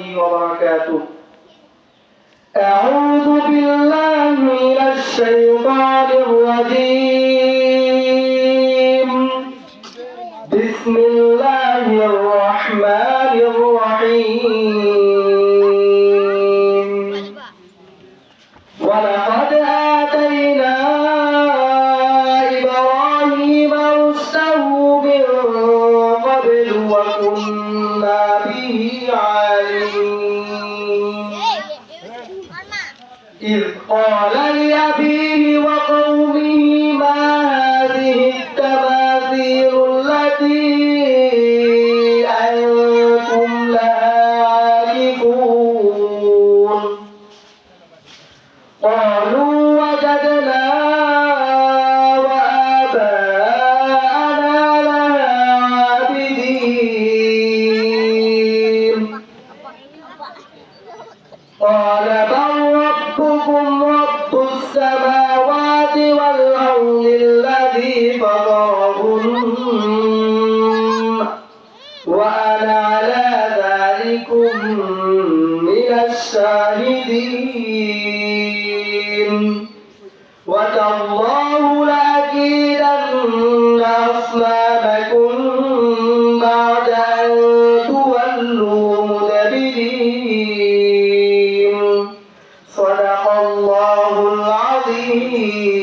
وبركاته. أعوذ بالله من الشيطان الرجيم. بسم الله الرحمن الرحيم. ولقد آتينا قبل وكنا به عالمين إذ قال لأبيه وقومه ما هذه التماثيل التي أنتم لها عاكفون قالوا قال بل ربكم رب السماوات والأرض الذي فضرهن وأنا على ذلكم من الشاهدين. وتالله لأكيدن أصنامكم. الله العظيم